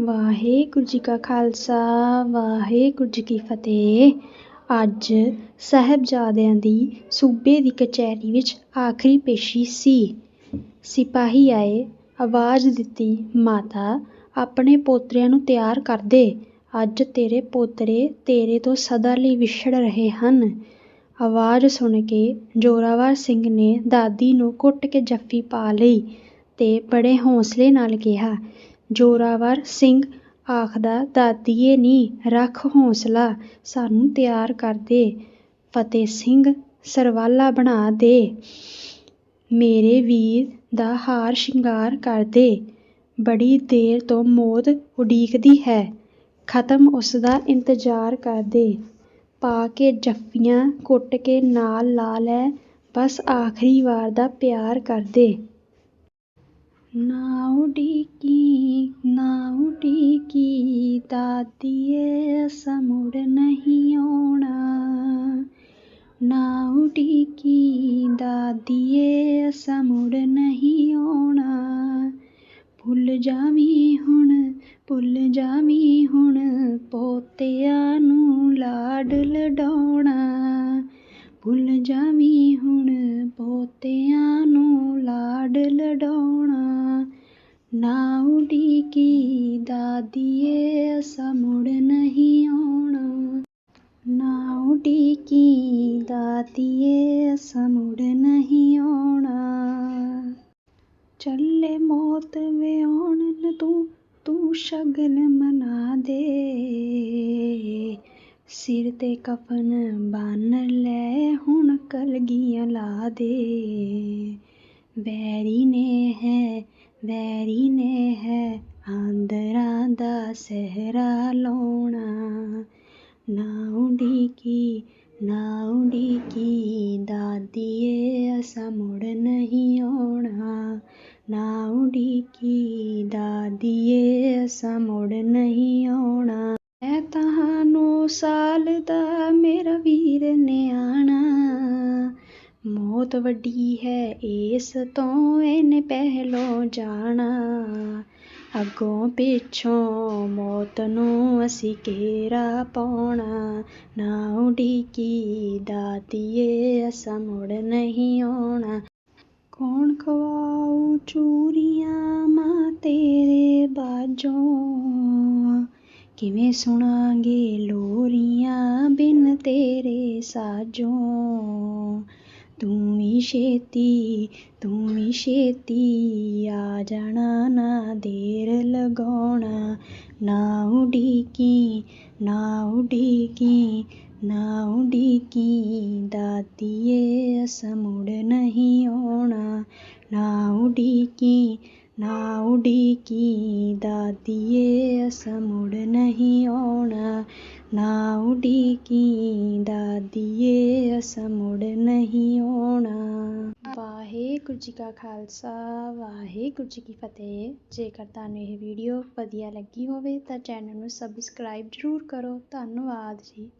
ਵਾਹਿਗੁਰੂ ਜੀ ਕਾ ਖਾਲਸਾ, ਵਾਹਿਗੁਰੂ ਜੀ ਕੀ ਫਤਿਹ। ਅੱਜ ਸਾਹਿਬਜ਼ਾਦਿਆਂ ਦੀ ਸੂਬੇ ਦੀ ਕਚਹਿਰੀ ਵਿੱਚ ਆਖਰੀ ਪੇਸ਼ੀ ਸੀ। ਸਿਪਾਹੀ ਆਏ, ਆਵਾਜ਼ ਦਿੱਤੀ, ਮਾਤਾ, ਆਪਣੇ ਪੋਤਰਿਆਂ ਨੂੰ ਤਿਆਰ ਕਰ ਦੇ। ਅੱਜ ਤੇਰੇ ਪੋਤਰੇ ਤੇਰੇ ਤੋਂ ਸਦਾ ਲਈ ਵਿਛੜ ਰਹੇ ਹਨ। ਆਵਾਜ਼ ਸੁਣ ਕੇ ਜ਼ੋਰਾਵਰ ਸਿੰਘ ਨੇ ਦਾਦੀ ਨੂੰ ਕੁੱਟ ਕੇ ਜੱਫੀ ਪਾ ਲਈ ਤੇ ਬੜੇ ਹੌਸਲੇ ਨਾਲ ਕਿਹਾ ਜ਼ੋਰਾਵਰ ਸਿੰਘ ਆਖਦਾ, ਦਾਦੀਏ ਨੀ, ਰੱਖ ਹੌਸਲਾ, ਸਾਨੂੰ ਤਿਆਰ ਕਰ ਦੇ। ਫਤਿਹ ਸਿੰਘ, ਸਰਵਾਲਾ ਬਣਾ ਦੇ। ਮੇਰੇ ਵੀਰ ਦਾ ਹਾਰ ਸ਼ਿੰਗਾਰ ਕਰਦੇ ਬੜੀ ਦੇਰ ਤੋਂ ਮੌਤ ਉਡੀਕਦੀ ਹੈ। ਖਤਮ ਉਸਦਾ ਇੰਤਜ਼ਾਰ ਕਰਦੇ ਪਾ ਕੇ ਜੱਫੀਆਂ ਕੁੱਟ ਕੇ ਨਾਲ ਲਾ ਲੈ। ਬਸ ਆਖਰੀ ਵਾਰ ਦਾ ਪਿਆਰ ਕਰਦੇ ਦੇ ਨਾ ਉਡੀਕੀ ਨਾ ਉਡੀਕੀ ਦਾਦੀਏ ਅਸਾਂ ਮੁੜ ਨਹੀਂ ਆਉਣਾ ਨਾ ਉਡੀਕੀ ਦਾਦੀਏ ਅਸਾਂ ਮੁੜ ਨਹੀਂ ਆਉਣਾ ਭੁੱਲ ਜਾਵੀਂ ਹੁਣ ਭੁੱਲ ਜਾਵੀਂ ਹੁਣ ਪੋਤਿਆਂ ਨੂੰ ਲਾਡ ਲਡਾਉਣਾ ਭੁੱਲ ਜਾਵੀਂ ਹੁਣ ਪੋਤਿਆਂ ਕੀ ਦਾਦੀਏ, ਅਸਾਂ ਮੁੜ ਨਹੀਂ ਆਉਣਾ। ਨਾ ਉਡੀ ਕੀ ਦਾਦੀਏ, ਅਸਾਂ ਮੁੜ ਨਹੀਂ ਆਉਣਾ। ਚੱਲੇ ਮੌਤ ਵਿਆਉਣ ਤੂੰ ਤੂੰ ਸ਼ਗਨ ਮਨਾ ਦੇ। ਸਿਰ ਤੇ ਕਫਨ ਬੰਨ ਲੈ, ਹੁਣ ਕਲਗੀਆਂ ਲਾ ਦੇ। ਵੈਰੀ ਨੇ ਹੈ, ਵੈਰੀ ਨੇ ਸਹਿਰਾ ਲਾਉਣਾ। ਨਾ ਉਡੀਕੀ ਨਾ ਉਡੀਕੀ ਦਾਦੀਏ ਅਸਾਂ ਮੁੜ ਨਹੀਂ ਆਉਣਾ। ਨਾ ਉਡੀਕੀ ਦਾਦੀਏ ਅਸਾਂ ਮੁੜ ਨਹੀਂ ਆਉਣਾ। ਮੈਂ ਤਾਂ ਸਾਲ ਦਾ ਮੇਰਾ ਵੀਰ ਨਿਆਣਾ। ਮੌਤ ਵੱਡੀ ਹੈ ਇਸ ਤੋਂ, ਇਹਨੇ ਪਹਿਲੋਂ ਜਾਣਾ। ਅੱਗੋਂ ਪਿੱਛੋਂ ਮੌਤ ਨੂੰ ਅਸੀਂ ਘੇਰਾ ਪਾਉਣਾ। ਨਾ ਉਡੀਕੀ ਦਾਦੀਏ ਅਸਾਂ ਮੁੜ ਨਹੀਂ ਆਉਣਾ। ਕੌਣ ਖਵਾਊ ਚੂਰੀਆਂ ਮਾਂ ਤੇਰੇ ਬਾਝੋਂ? ਕਿਵੇਂ ਸੁਣਾਂਗੇ ਲੋਰੀਆਂ ਬਿਨ ਤੇਰੇ ਸਾਜੋਂ? ਤੂੰ ਵੀ ਛੇਤੀ ਤੂੰ ਵੀ ਛੇਤੀ ਆ ਜਾਣਾ ਨਾ ਦੇਰ ਲਗਾਉਣਾ ਨਾ ਉਡੀਕੀ ਨਾ ਉਡੀਕੀ ਨਾ ਉਡੀਕੀ ਦਾਦੀਏ ਅਸਾਂ ਮੁੜ ਨਹੀਂ ਆਉਣਾ ਨਾ ਉਡੀਕੀ ਨਾ ਉਡੀਕੀ ਦਾਦੀਏ ਅਸਾਂ ਮੁੜ ਨਹੀਂ ਆਉਣਾ ਨਾ ਉਡੀਕੀ ਦਾਦੀਏ ਅਸਾਂ ਮੁੜ ਨਹੀਂ ਆਉਣਾ ਵਾਹਿਗੁਰੂ ਜੀ ਕਾ ਖਾਲਸਾ, ਵਾਹਿਗੁਰੂ ਜੀ ਕੀ ਫਤਿਹ। ਜੇਕਰ ਤੁਹਾਨੂੰ ਇਹ ਵੀਡੀਓ ਵਧੀਆ ਲੱਗੀ ਹੋਵੇ ਤਾਂ ਚੈਨਲ ਨੂੰ ਸਬਸਕ੍ਰਾਈਬ ਜ਼ਰੂਰ ਕਰੋ। ਧੰਨਵਾਦ ਜੀ।